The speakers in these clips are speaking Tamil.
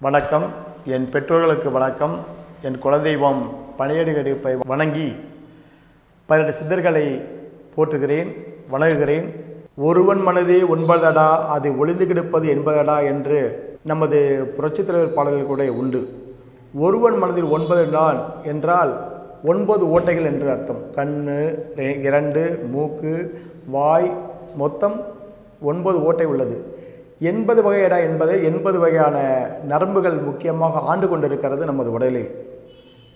வணக்கம். என் பெற்றோர்களுக்கு வணக்கம். என் குலதெய்வம் பணியடி கடிப்பை வணங்கி பன்னெண்டு சித்தர்களை போற்றுகிறேன் வணங்குகிறேன். ஒருவன் மனதே ஒன்பதடா அது ஒளிந்து கிடப்பது என்பதடா என்று நமது புரட்சித் தலைவர் பாடல்கள் கூட உண்டு. ஒருவன் மனதில் ஒன்பது நான் என்றால் ஒன்பது ஓட்டைகள் என்று அர்த்தம். கண் இரண்டு மூக்கு வாய் மொத்தம் ஒன்பது ஓட்டை உள்ளது. எண்பது வகையடா என்பதை எண்பது வகையான நரம்புகள் முக்கியமாக ஆண்டு கொண்டிருக்கிறது நமது உடலில்.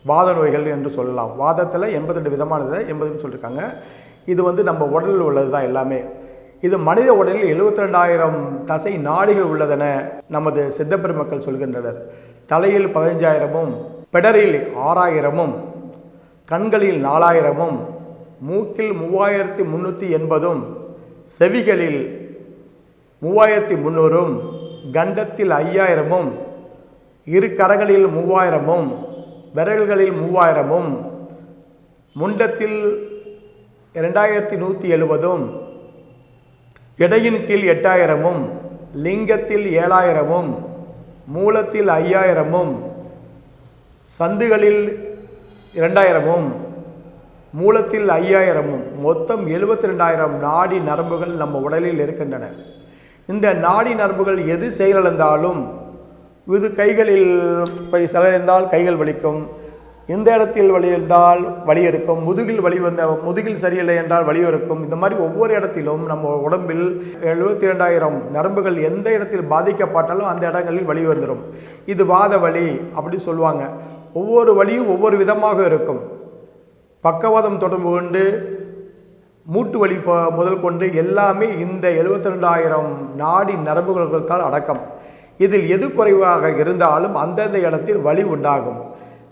வாத நோய்கள் என்று சொல்லலாம். வாதத்தில் எண்பத்தெட்டு விதமானது எண்பதுன்னு சொல்லியிருக்காங்க இது வந்து நம்ம உடலில் உள்ளது தான் எல்லாமே. இது மனித உடலில் எழுபத்தி ரெண்டாயிரம் தசை நாடிகள் உள்ளதென நமது சித்தப்பெருமக்கள் சொல்கின்றனர். தலையில் பதினஞ்சாயிரமும் பெடரில் ஆறாயிரமும் கண்களில் நாலாயிரமும் மூக்கில் மூவாயிரத்தி முந்நூற்றி எண்பதும் செவிகளில் மூவாயிரத்தி முந்நூறும் கண்டத்தில் ஐயாயிரமும் இரு கரங்களில் மூவாயிரமும் விரல்களில் மூவாயிரமும் முண்டத்தில் இரண்டாயிரத்தி நூற்றி எழுபதும் எடையின் கீழ் எட்டாயிரமும் லிங்கத்தில் ஏழாயிரமும் மூலத்தில் ஐயாயிரமும் சந்துகளில் இரண்டாயிரமும் மூலத்தில் ஐயாயிரமும் மொத்தம் எழுபத்தி ரெண்டாயிரம் நாடி நரம்புகள் நம்ம உடலில் இருக்கின்றன. இந்த நாடி நரம்புகள் எது செயலிழந்தாலும் இது கைகளில் போய் செயலிழந்தால் கைகள் வலிக்கும். இந்த இடத்தில் வலி இருந்தால் வலி இருக்கும். முதுகில் வலி வந்த முதுகில் சரியில்லை என்றால் வலி இருக்கும். இந்த மாதிரி ஒவ்வொரு இடத்திலும் நம்ம உடம்பில் எழுபத்தி ரெண்டாயிரம் நரம்புகள் எந்த இடத்தில் பாதிக்கப்பட்டாலும் அந்த இடங்களில் வலி வந்துடும் இது வாத வலி அப்படி சொல்லுவாங்க. ஒவ்வொரு வலியும் ஒவ்வொரு விதமாக இருக்கும். பக்கவாதம் தொடர்பு கொண்டு மூட்டு வலி முதல் கொண்டு எல்லாமே இந்த எழுபத்தி ரெண்டாயிரம் நாடி நரம்புகளுக்கால் அடக்கம். இதில் எது குறைவாக இருந்தாலும் அந்தந்த இடத்தில் வலி உண்டாகும்.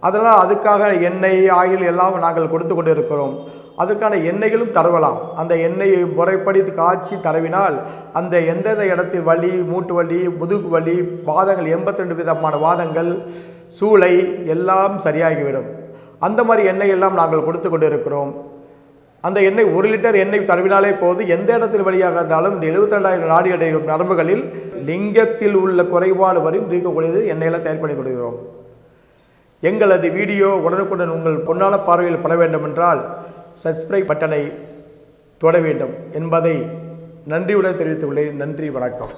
அதனால் அதுக்காக எண்ணெய் ஆயில் எல்லாம் நாங்கள் கொடுத்து கொண்டு இருக்கிறோம் அதற்கான எண்ணெய்களும் தடவலாம். அந்த எண்ணெயை முறைப்படி காய்ச்சி தடவினால் அந்த எந்தெந்த இடத்தில் வலி மூட்டு வலி முதுகு வலி வாதங்கள் எண்பத்தி ரெண்டு விதமான வாதங்கள் சூளை எல்லாம் சரியாகிவிடும். அந்த மாதிரி எண்ணெய் எல்லாம் நாங்கள் கொடுத்து கொண்டு இருக்கிறோம் அந்த எண்ணெய் ஒரு லிட்டர் எண்ணெய் தடவினாலே போது எந்த இடத்தில் வழியாக இருந்தாலும் இந்த எழுபத்தி ரெண்டாயிரம் நாடியடை நரம்புகளில் லிங்கத்தில் உள்ள குறைபாடு வரையும் நீக்கக்கூடியது எண்ணெயெல்லாம் தயார் பண்ணி கொடுக்கிறோம். எங்களது வீடியோ உடனுக்குடன் உங்கள் பொன்னான பார்வையில் பட வேண்டுமென்றால் சப்ஸ்கிரைப் பட்டனை தொட வேண்டும் என்பதை நன்றியுடன் தெரிவித்துள்ளேன் நன்றி வணக்கம்.